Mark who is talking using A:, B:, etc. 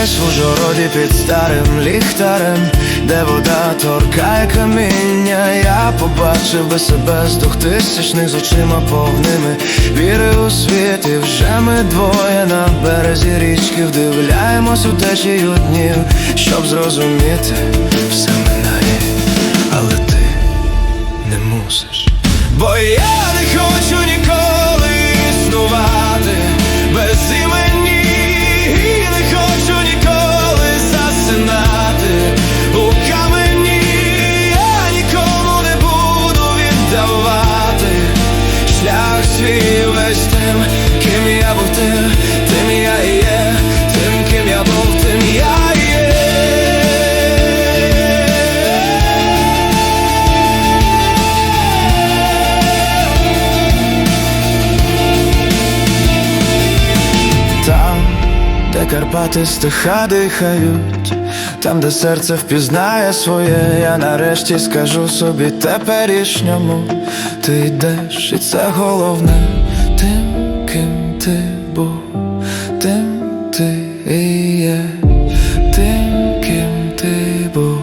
A: Десь в Ужгороді під старим ліхтарем, де вода торкає каміння, я побачив би себе з двохтисячних з очима повними. Віри у світ, і вже ми двоє на березі річки. Вдивляємось у течію днів, щоб зрозуміти, все минає, але ти не мусиш. Бо я не хочу ніколи шлях Карпати стиха дихають, там, де серце впізнає своє, я нарешті скажу собі теперішньому, ти йдеш, і це головне. Тим, ким ти був, тим ти і є, тим, ким ти був.